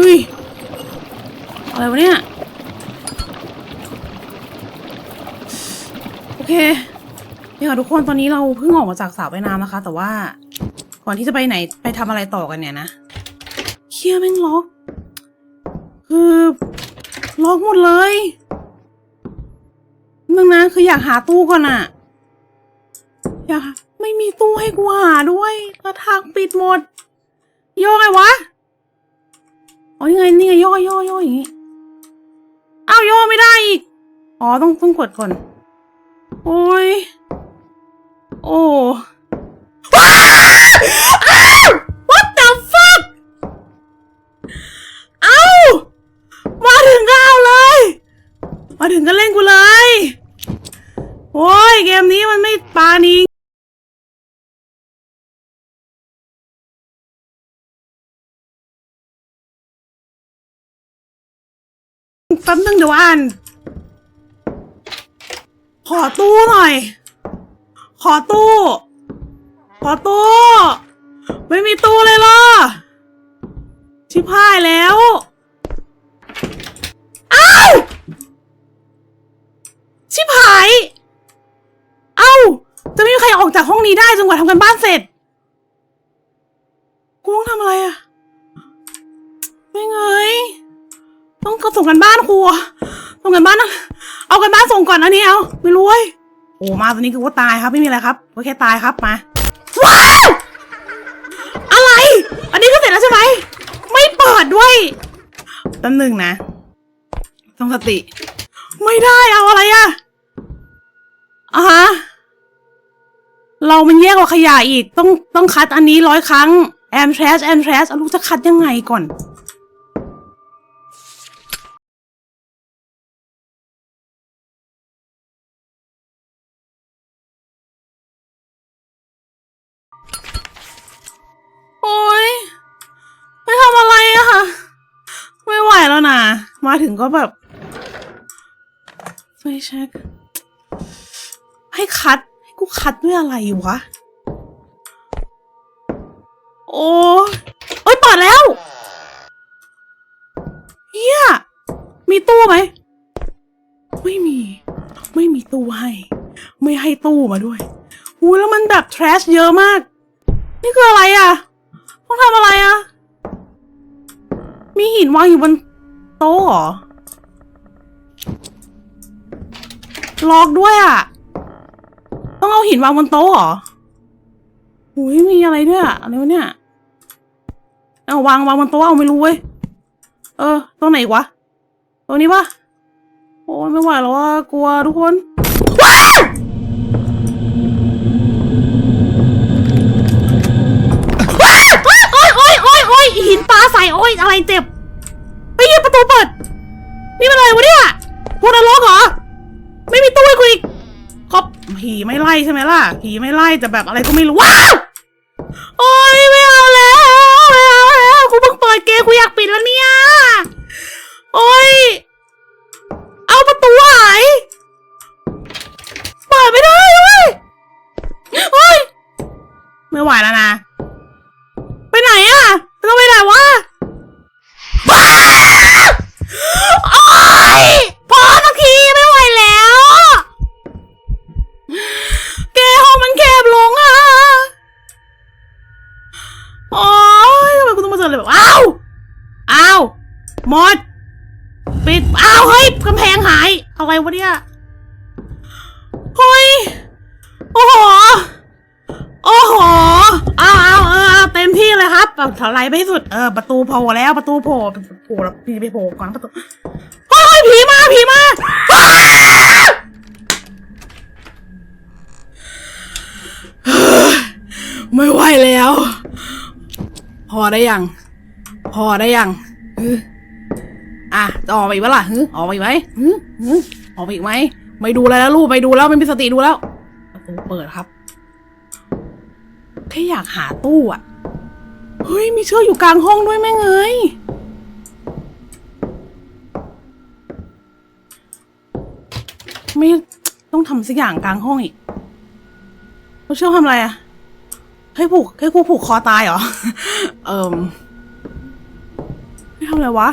ฮ้ยอะไรวะเนี่ย โอเคเนี่ยค่ะทุกคนตอนนี้เราเพิ่งออกมาจากสระว่ายน้ำนะคะ แต่ว่า ก่อนที่จะไปไหนไปทำอะไรต่อกันเนี่ยนะเคียแม่งล็อก คือล็อกหมดเลยนึงนะคืออยากหาตู้ก่อนอะอยากไม่มีตู้ให้กูหาด้วยแล้วทางปิดหมดย่อไงวะ อ๋อนี่ไงนี่ไงย่อย่อย่ออย่างงี้อ้าวย่อไม่ได้อีก อ๋อต้องต้องกดก่อน โอ้ย โอ้ แป๊บนึงเดี๋ยวอ่าน ขอตู้หน่อย ขอตู้ ขอตู้ ไม่มีตู้เลยเหรอ ชิบหายแล้ว อ้าว ชิบหาย เอ้า จะไม่มีใครออกจากห้องนี้ได้จนกว่าทำกันบ้านเสร็จ กูต้องทำอะไรอะ ไม่เงย ต้องก็ส่งกันบ้านครูอะส่งกันบ้านนะเอากันบ้านส่งก่อนอันนี้เอาไม่รู้เว้ยโอ้มาตอนนี้คือว่าตายครับไม่มีอะไรครับก็แค่ตายครับมาว้าวอะไร อันนี้ก็เสร็จแล้วใช่ไหมไม่เปิดด้วยแป๊บหนึ่งนะต้องสติ ไม่ได้เอาอะไรอะอะฮะเรามันแย่กว่าขยะอีก ต้องต้องคัดอันนี้ร้อยครั้งแอมทร s แอมทร s ลูกจะคัดยังไงก่อน มาถึงก็แบบไฟเช็คให้คัด ให้กูคัดด้วยอะไรวะ โอ้เอ้ยเปิดแล้วเฮียมีตู้ไหม ไม่มี ไม่มีตู้ให้ ไม่ให้ตู้มาด้วยอู้แล้วมันแบบ trash เยอะมาก นี่คืออะไรอะ ต้องทำอะไรอะ มีหินวางอยู่บน โต๊ะเหรอล็อกด้วยอะ ต้องเอาหินวางบนโต๊ะเหรอหุยมีอะไรด้วยอะอะไรวะเนี่ย เอาวางวางบนโต๊ะเอาไม่รู้เว้ย เออตรงไหนวะตรงนี้ปะโอ้ยไม่ไหวแล้วว่ากลัวทุกคนโอ้ยโอ้ยโอ้ยโอ้ยหินปลาใส่โอ้ยอะไรเจ็บ ประตูเปิด นี่มันอะไรวะเนี่ยพวกนรกเหรอ ไม่มีตู้ให้กูอีกก็ผีไม่ไล่ใช่ไหมล่ะ ผีไม่ไล่แต่แบบอะไรก็ไม่รู้ ว้าว โอ้ย ถลายไปให้สุด เออ ประตูโผล่แล้วประตูโผล่โผล่แล้วพี่ไปโผล่ก่อนประตูเฮ้ยผีมาผีมาไม่ไหวแล้ว พอได้ยัง พอได้ยังอะจะออกมาอีกปล่ะฮึออกมาอีกไหมฮึฮึออกมาอีกไหมไม่ดูอะไรแล้วลูกไม่ดูแล้วไม่มีสติดูแล้วประตูเปิดครับแค่อยากหาตู้อะ เฮ้ย มีเชือกอยู่กลางห้องด้วยแม่งเอ้ยไม่ต้องทำสักอย่างกลางห้องอีกเราเชือกทำอะไรอะให้ผูกให้กูผูกคอตายเหรอ เอิมไม่ทำอะไรวะ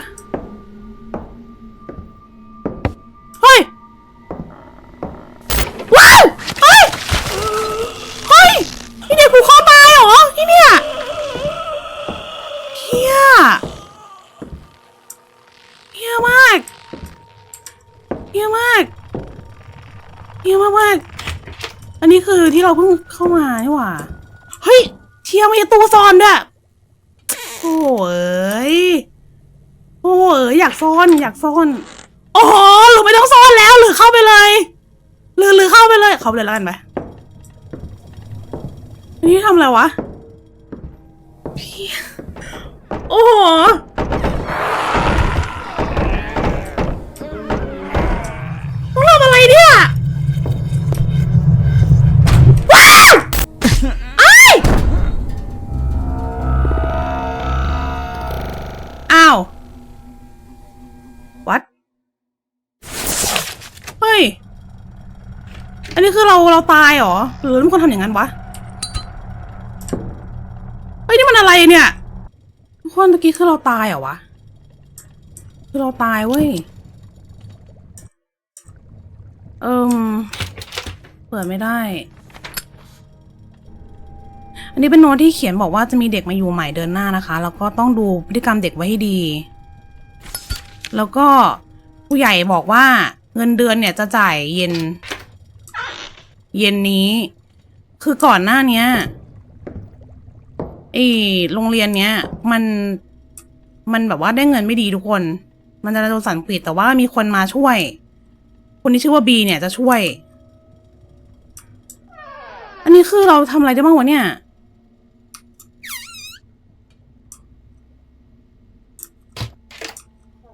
เราเพิ่งเข้ามานี่หว่า เฮ้ย เชียร์มีตู้ซ่อนด้วยโอ้เอ้ยโอ้เอ้ยอยากซ่อนอยากซ่อน โอ้โหหรือไม่ต้องซ่อนแล้วหรือเข้าไปเลย หรือหรือเข้าไปเลย เข้าไปเลยแล้วกันไปนนี้ทำอะไรวะพี่โอ้โห อันนี้คือเราเราตายเหรอหรือมันคนทำอย่างนั้นวะเฮ้ยนี่มันอะไรเนี่ยทุกคนตะกี้คือเราตายเหรอวะคือเราตายเว้ยเอิมเปิดไม่ได้ อันนี้เป็นโน้ตที่เขียนบอกว่าจะมีเด็กมาอยู่ใหม่เดือนหน้านะคะ แล้วก็ต้องดูพฤติกรรมเด็กไว้ให้ดี แล้วก็ผู้ใหญ่บอกว่าเงินเดือนเนี่ยจะจ่ายเย็น เย็นนี้ คือก่อนหน้าเนี้ยไอโรงเรียนเนี้ย มันมันแบบว่าได้เงินไม่ดีทุกคน มันจะโดนสั่นปิดแต่ว่ามีคนมาช่วย คนที่ชื่อว่าบีเนี่ยจะช่วย อันนี้คือเราทำอะไรได้บ้างวะเนี่ย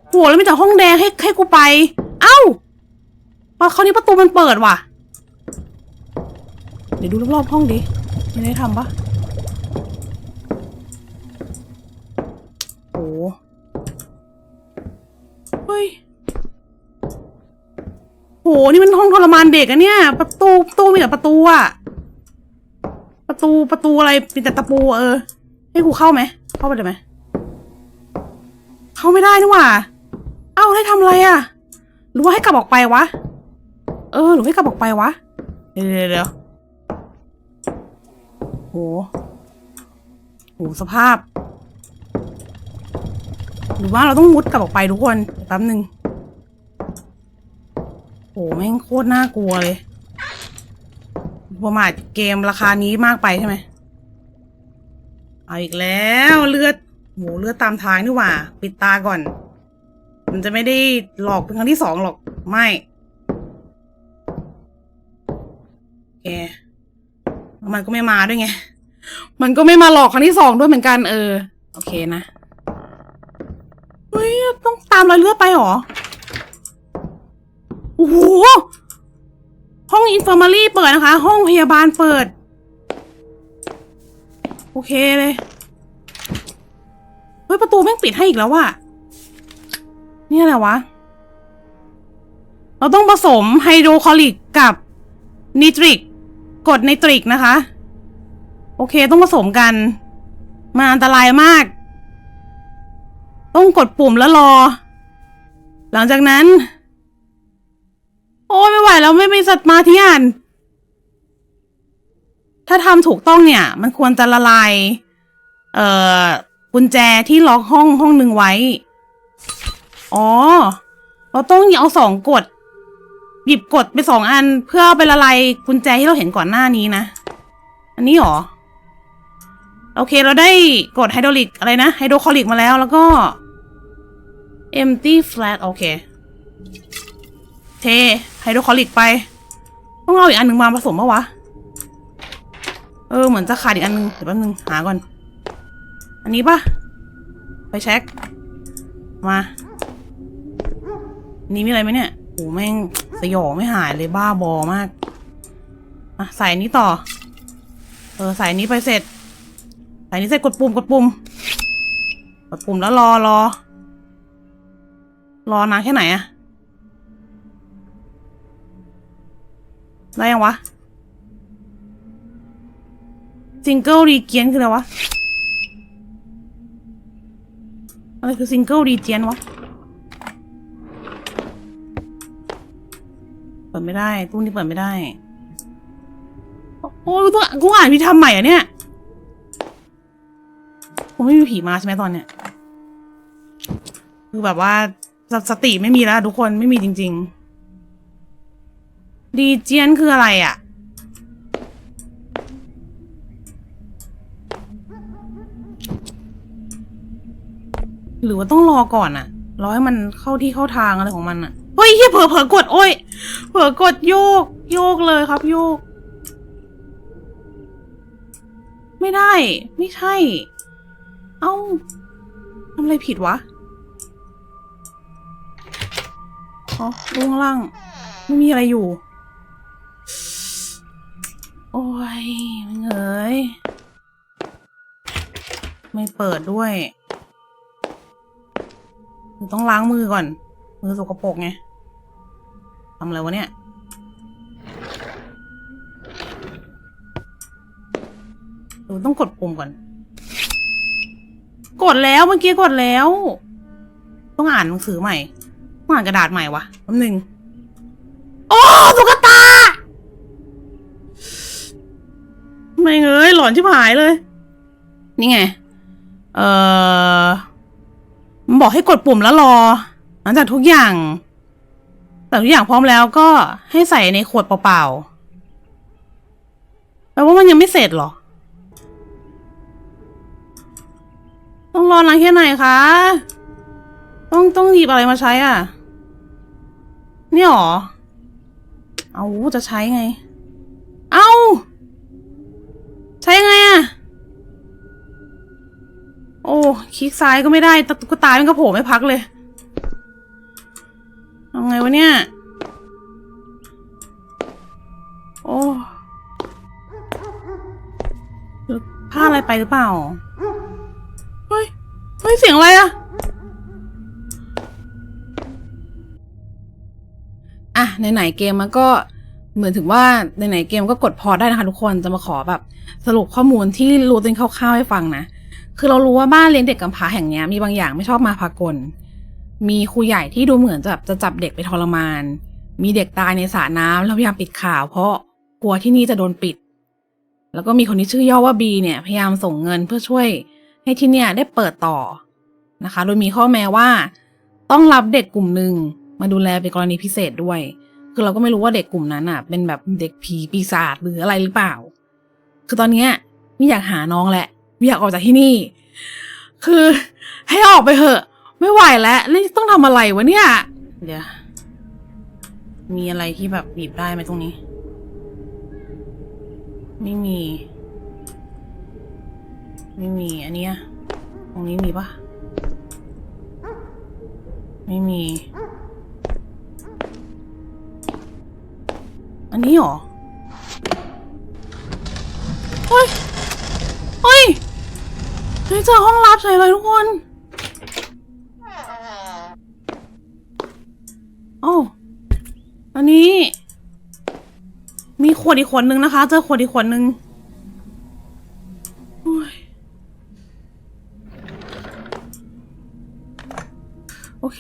โหแล้วมีแต่ห้องแดงให้ให้กูไป เอ้าพอคราวนี้ประตูมันเปิดว่ะ ดี๋ยวดูรอบๆห้องดิมีอะได้ทำปะโอ้เฮ้ยโห นี่มันห้องทรมานเด็กอะเนี่ย ประตูประตูมีแต่ประตูอะประตูประตูอะไรมีแต่ตะปูเออ ให้กูเข้าไหม เข้าไปได้ไหม เข้าไม่ได้นี่หว่า เอ้าให้ทำอะไรอะหรือว่าให้กลับออกไปวะ เออ หรือให้กลับออกไปวะ เดี๋ยวเดี๋ยว โหโหสภาพ หรือว่าเราต้องมุดกลับออกไปทุกคนแป๊บหนึ่งโหแม่งโคตรน่ากลัวเลยประมาทเกมราคานี้มากไปใช่ไหมเอาอีกแล้วเลือดโหเลือดตามทางนี่หว่า ปิดตาก่อน มันจะไม่ได้หลอกเป็นครั้งที่สองหรอกไม่ แก มันก็ไม่มาด้วยไง มันก็ไม่มาหลอกครั้งที่สองด้วยเหมือนกัน เออ โอเคนะเฮ้ยต้องตามรอยเลือดไปหรอ โอ้โห ห้องอินฟ r ร์มารีเปิดนะคะ ห้องพยาบาลเปิด โอเคเลย เฮ้ย ประตูแม่งปิดให้อีกแล้วว่ะนี่อะไรวะ เราต้องผสมไฮโดรคลอริกกับนิตริก กดไนตริกนะคะ โอเคต้องผสมกัน มันอันตรายมาก ต้องกดปุ่มแล้วรอ หลังจากนั้น โอ้ไม่ไหวแล้วไม่มีสัตว์มาที่อ่านถ้าทำถูกต้องเนี่ย มันควรจะละลาย เอ่อกุญแจที่ล็อกห้องห้องหนึ่งไว้ อ๋อ เราต้องเอาสองกด หยิบกดไปสองอันเพื่อไปละลายกุญแจที่เราเห็นก่อนหน้านี้นะ อันนี้หรอ โอเคเราได้กดไฮโดรลิกอะไรนะไฮโดรคลอริกมาแล้วแล้วก็ empty flat โอเค เทไฮโดรคลอริกไป ต้องเอาอีกอันหนึ่งมาผสมปะวะ เออ เหมือนจะขาดอีกอันหนึงเดี๋ยวแป๊บนึงหาก่อน อันนี้ปะไปเช็ค มานนี้มีอะไรไหมเนี่ย โอ้แม่งสยองไม่หายเลยบ้าบอมากอะใส่อันนี้ต่อ เออใส่อันนี้ไปเสร็จ ใส่อันนี้เสร็จกดปุ่มกดปุ่มกดปุ่มแล้วรอรอ รอนานแค่ไหนอะได้ยังวะจิงเกิลรีเกียนคืออะไรวะ อะไรคือซิงเกิลดีเจนวะ เปิดไม่ได้ ตู้นี้เปิดไม่ได้ โอ้ยต้องกูอ่านพิธามใหม่อะเนี่ยคงไม่มีผีมาใช่ไหมตอนเนี้ย คือแบบว่าสสติไม่มีแล้วทุกคนไม่มีจริง ๆ ดีเจียนคืออะไรอะหรือว่าต้องรอก่อนอะรอให้มันเข้าที่เข้าทางอะไรของมันอะ เฮ้ยเฮียเผลอเผลอกดโอ้ย เผลอกดโยก โยกเลยครับโยก ไม่ได้ ไม่ใช่ เอ้าทำอะไรผิดวะอ๋อลงล่างไม่มีอะไรอยู่ โอ้ยเอ้ยไม่เปิดด้วย ต้องล้างมือก่อน มือสกปรกไงทำอะไรวะเนี่ยหนูต้องกดปุ่มก่อน กดแล้วเมื่อกี้กดแล้ว ต้องอ่านหนังสือใหม่ต้องอ่านกระดาษใหม่วะแป๊บหนึง โอ้ตุ๊กตา ไม่เอ้ยหลอนชิบหายเลย นี่ไง เออมันบอกให้กดปุ่มแล้วรอ หลังจากทุกอย่างแต่ทุกอย่างพร้อมแล้วก็ให้ใส่ในขวดเปล่าๆแปลว่ามันยังไม่เสร็จเหรอ ต้องรอนานแค่ไหนคะ ต้องต้องหยิบอะไรมาใช้อะเนี่ยหรอ เอาจะใช้ไง เอาใช้ไงอะ โอ้คลิกซ้ายก็ไม่ได้ตุ๊กตามันก็โผล่ไม่พักเลย ไงวะเนี่ย โอ้หรือพลาดอะไรไปหรือเปล่า เฮ้ย เฮ้ย เสียงอะไรอะอะไหนๆเกมมันก็เหมือนถึงว่าไหนๆเกมก็กดพอได้นะคะทุกคนจะมาขอแบบ สรุปข้อมูลที่รู้เป็นคร่าวๆให้ฟังนะ คือเรารู้ว่าบ้านเลี้ยงเด็กกำพร้าแห่งนี้มีบางอย่างไม่ชอบมาพากล มีครูใหญ่ที่ดูเหมือนจะแบบจะจับเด็กไปทรมาน มีเด็กตายในสระน้ำแล้วพยายามปิดข่าว เพราะกลัวที่นี่จะโดนปิด แล้วก็มีคนที่ชื่อย่อว่าบีเนี่ย พยายามส่งเงินเพื่อช่วย ให้ที่เนี่ยได้เปิดต่อนะคะ โดยมีข้อแม้ว่า ต้องรับเด็กกลุ่มหนึ่งมาดูแลเป็นกรณีพิเศษด้วย คือเราก็ไม่รู้ว่าเด็กกลุ่มนั้นอะ เป็นแบบเด็กผีปีศาจหรืออะไรหรือเปล่า คือตอนเนี้ยไม่อยากหาน้องแหละไม่อยากออกจากที่นี่ คือให้ออกไปเถอะ ไม่ไหวแล้วแล้วต้องทำอะไรวะเนี่ย เดี๋ยว มีอะไรที่แบบบีบได้ไหมตรงนี้ ไม่มี ไม่มีอันเนี้ยตรงนี้มีปะไม่มี อันนี้หรอเฮ้ยเฮ้ยเฮ้ยเจอห้องลับเฉยเลยทุกคน โอ้อันนี้ มีขวดอีกขวดนึงนะคะ เจอขวดอีกขวดนึงโอ้ยโอเค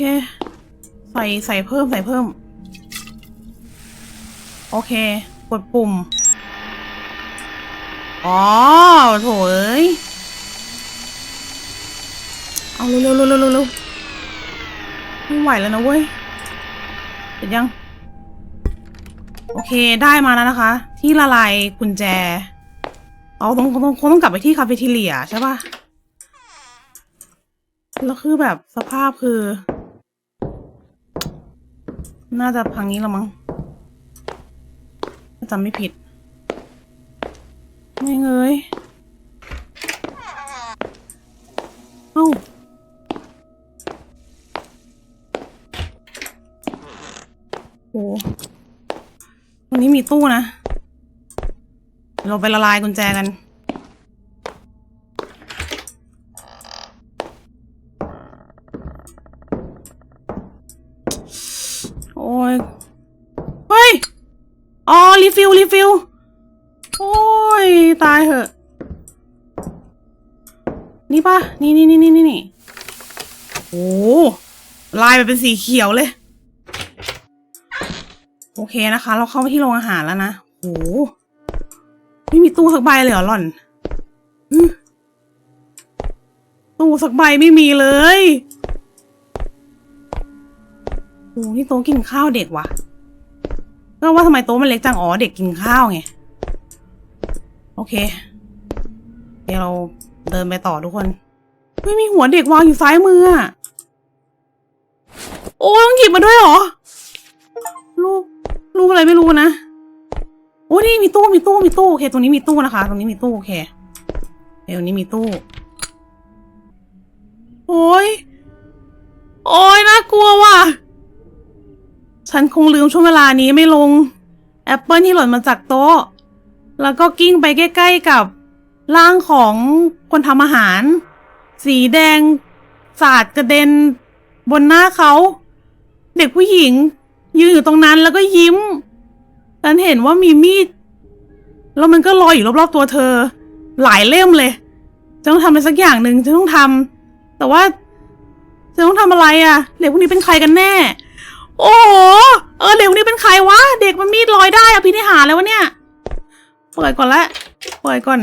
ใส่ใส่เพิ่มใส่เพิ่ม โอเค กดปุ่ม อ๋อโถเอ้ยเอาเร็วเร็วเร็วเร็วเร็วไม่ไหวแล้วนะเว้ย ร็จยัง โอเคได้มาแล้วนะคะ ที่ละลายกุญแจเอาต้องต้องคงต้องกลับไปที่คาเฟ่ทีเลียใช่ปะแล้วคือแบบสภาพคือ น่าจะพังนี้ล้วมั้งถ้าจำไม่ผิด ไม่เงยเอ้า โอ้ตรงนี้มีตู้นะ เราไปละลายกุญแจกันโอ้ย เฮ้ย อ๋อ รีฟิล รีฟิล โอ้ย ตายเหอะ นี่ปะนี่นี่นี่นี่นี่โอ้ลายไปเป็นสีเขียวเลย โอเคนะคะ เราเข้าไปที่โรงอาหารแล้วนะโอ้ไม่มีตู้สักใบเลยเหรอหล่อนตู้สักใบไม่มีเลยโอ้นี่โต๊ะกินข้าวเด็กวะก็ว่าทำไมโต๊ะมันเล็กจัง อ๋อ เด็กกินข้าวไง โอเค เดี๋ยวเราเดินไปต่อทุกคนไม่มีหัวเด็กวางอยู่ซ้ายมืออะโอ้ต้องหยิบมาด้วยเหรอ ลูก ลูกอะไรไม่รู้นะ โอ้นี่มีตู้มีตู้มีตู้โอเคตรงนี้มีตู้นะคะ ตรงนี้มีตู้โอเคเดี๋ยวตรงนี้มีตู้ โอ้ย โอ้ยน่ากลัวว่ะ ฉันคงลืมช่วงเวลานี้ไม่ลง แอปเปิลที่หล่นมาจากโต๊ะ แล้วก็กิ้งไปใกล้ๆกับร่างของคนทำอาหาร สีแดงสาดกระเด็นบนหน้าเขา เด็กผู้หญิง ยืนอยู่ตรงนั้นแล้วก็ยิ้มฉันเห็นว่ามีมีด แล้วมันก็ลอยอยู่รอบๆตัวเธอ หลายเล่มเลยจะต้องทำอะไรสักอย่างหนึ่งจะต้องทำแต่ว่าจะต้องทำอะไรอะ่ะเด็กพวกนี้เป็นใครกันแน่ โอ้โหเออเด็กพวกนี้เป็นใครวะเด็กมันมีดลอยได้อะพี่นิหารเลยวะเนี่ยเปิดก่อนละเปิดก่อน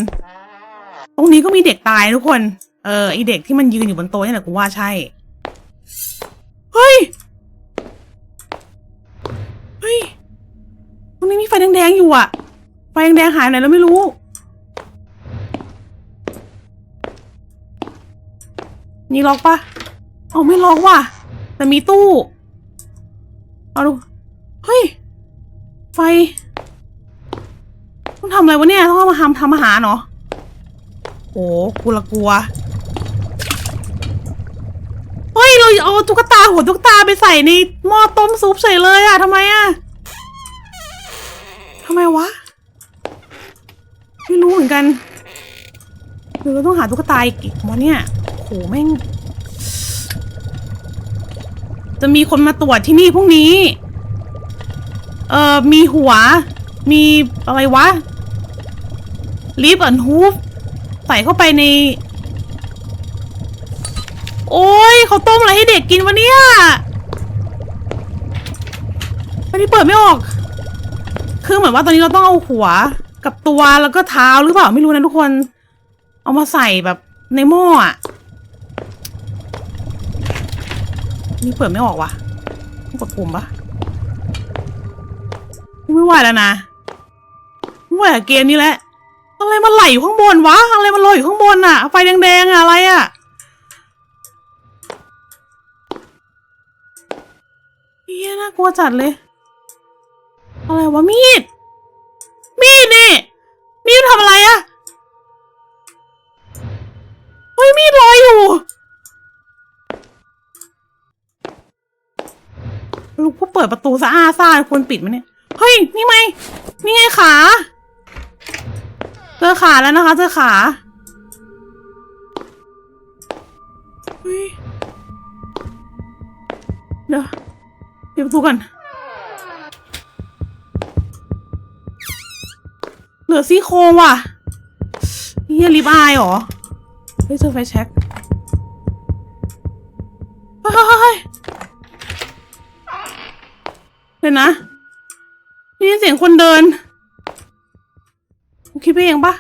ตรงนี้ก็มีเด็กตายทุกคน เออไอเด็กที่มันยืนอยู่บนโต๊ะนี่แหละกูว่าใช่ เฮ้ย ฮ้ยตรงนี้มีไฟแดงๆอยู่อะไฟแดงๆหายไหนแล้วไม่รู้ นี่ล็อกปะเอาไม่ล็อกว่ะ แต่มีตู้ เอาดู เฮ้ย ไฟ ต้องทำอะไรวะเนี่ย ต้องเอามาทำทำอาหารเหรอโอ้กูละกลัว เฮ้ยเอาตุ๊กตาหัวตุ๊กตาไปใส่ในหม้อต้มซุปเฉยเลยอะทำไมอะทำไมวะ ไม่รู้เหมือนกันหรือเราต้องหาตุ๊กตาอีกอีกวะเนี่ยโหแม่ง จะมีคนมาตรวจที่นี่พรุ่งนี้ เอ่อ มีหัว มีอะไรวะลิฟต์อันฮูฟใส่เข้าไปใน โอ้ยเขาต้มอะไรให้เด็กกินวะเนี่ยอันนี้เปิดไม่ออก คือเหมือนว่าตอนนี้เราต้องเอาหัวกับตัวแล้วก็เท้าหรือเปล่าไม่รู้นะทุกคน เอามาใส่แบบในหม้ออะนี่เปิดไม่ออกว่ะต้องกดปุ่มปะไม่ไหวแล้วนะไม่ไหวเกมนี้แหละอะไรมันไหลอยู่ข้างบนวะ อะไรมันลอยอยู่ข้างบนอะไฟแดงๆอะอะไรอะ เฮียน่ากลัวจัดเลย อะไรวะมีด มีดนี่ มีดทำอะไรอะเฮ้ยมีดลอยอยู่ ลูกผู้เปิดประตูซะอาซ่าควรปิดไหมเนี่ย เฮ้ย นี่ไงนี่ไงขา เจอขาแล้วนะคะ เจอขาเฮ้ยเดี๋ยว ปิดประตูก่อนเหลือซี่โครงว่ะเฮียลิบอายเหรอ เฮ้ยเจอไฟแช็กเฮ้ยเฮ้ยเฮ้ยเดี๋ยวนะได้ยินเสียงคนเดินคิดไปเองปะ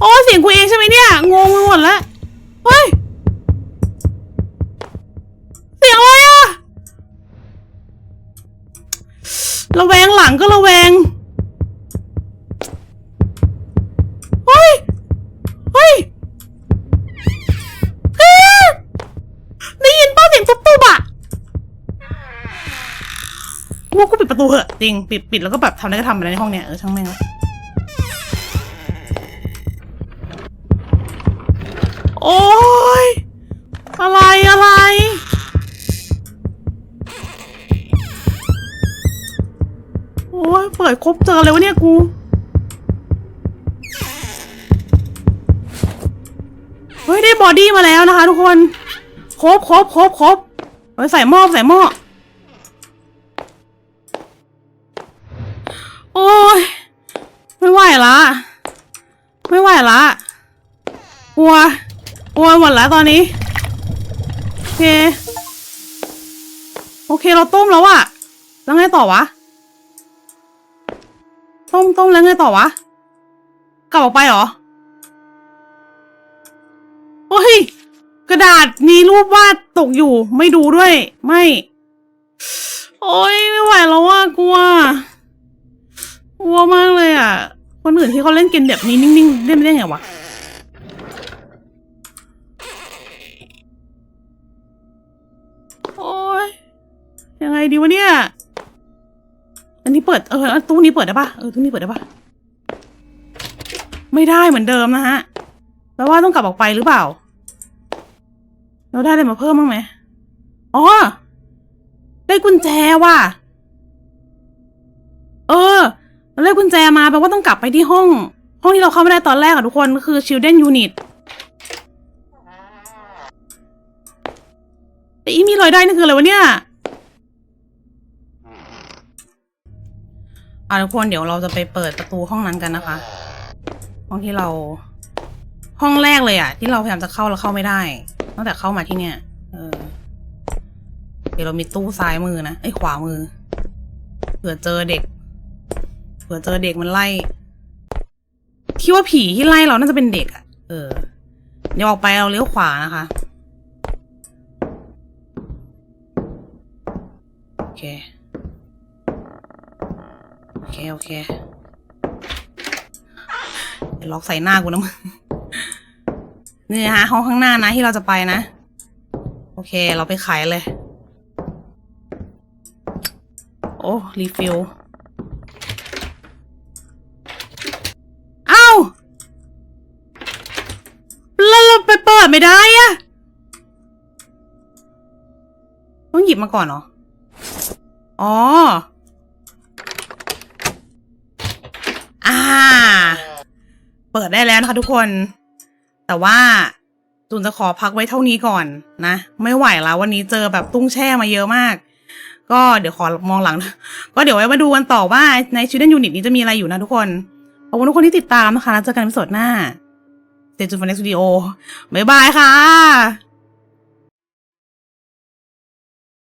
โอ้เสียงกูเองใช่ไหมเนี่ย งงไปหมดแล้ว เฮ้ย ระแวงหลังก็ระแวง เฮ้ย เฮ้ยได้ยินป้าเสียงตุ๊บๆอะว่ากูปิดประตูเหอะจริง ปิดปิดแล้วก็แบบทำอะไรก็ทำอะไรในห้องเนี้ยเออช่างแม่ง ครบเจอเลยวะเนี่ยกูเฮ้ยได้บอดี้มาแล้วนะคะ ทุกคนครบครบครบครบเฮ้ยใส่หม้อใส่หม้อโอ้ยไม่ไหวละ ไม่ไหวละกลัวโอ้ยหมดแล้วตอนนี้โอเค โอเคเราต้มแล้วอะแล้วไงต่อวะ ต้มต้มแล้วไงต่อวะ กลับออกไปเหรอโอ้ย กระดาษมีรูปวาดตกอยู่ไม่ดูด้วย ไม่ โอ้ยไม่ไหวแล้วว่ากลัวกลัวมากเลยอะ คนอื่นที่เขาเล่นเกมแบบนี้นิ่งๆเล่นไม่ได้ไงวะโอ้ยยังไงดีวะเนี่ย อันนี้เปิดเออตู้นี้เปิดได้ปะเออตู้นี้เปิดได้ปะไม่ได้เหมือนเดิมนะฮะแปลว่าต้องกลับออกไปหรือเปล่า เราได้อะไรมาเพิ่มบ้างไหมอ๋อได้กุญแจว่ะเออเราได้กุญแจมาแปลว่าต้องกลับไปที่ห้อง ห้องที่เราเข้าไม่ได้ตอนแรกอะทุกคนก็คือ children unit แต่อีมีรอยได้นี่คืออะไรวะเนี่ย อะทุกคนเดี๋ยวเราจะไปเปิดประตูห้องนั้นกันนะคะ ห้องที่เรา ห้องแรกเลยอะ ที่เราพยายามจะเข้าแล้วเข้าไม่ได้ ตั้งแต่เข้ามาที่เนี่ย เออ เดี๋ยวเรามีตู้ซ้ายมือนะไอ้ขวามือเผื่อเจอเด็กเผื่อเจอเด็กมันไล่คิดว่าผีที่ไล่เราน่าจะเป็นเด็กอะเออ เดี๋ยวออกไปเราเลี้ยวขวานะคะโอเค เค โอเคเดี๋ยวล็อกใส่หน้ากูนะมึงนี่ฮะห้องข้างหน้านะที่เราจะไปนะ โอเค เราไปขายเลย โอ้รีฟิลเอ้าแล้วเราไปเปิดไม่ได้อะต้องหยิบมาก่อนเหรอ อ๋อ อ่า เปิดได้แล้วนะคะทุกคน แต่ว่าจูนจะขอพักไว้เท่านี้ก่อนนะ ไม่ไหวแล้ววันนี้เจอแบบตุ้งแช่มาเยอะมาก ก็เดี๋ยวขอมองหลัง ก็เดี๋ยวไว้มาดูกันต่อว่าในชิ l เนยูนิตนี้จะมีอะไรอยู่นะทุกคน ขอบคุณทุกคนที่ติดตามนะคะแล้วเจอกันในสดหน้าเจจูฟันเน็กสตูดิโอบ๊ายบายค่ะ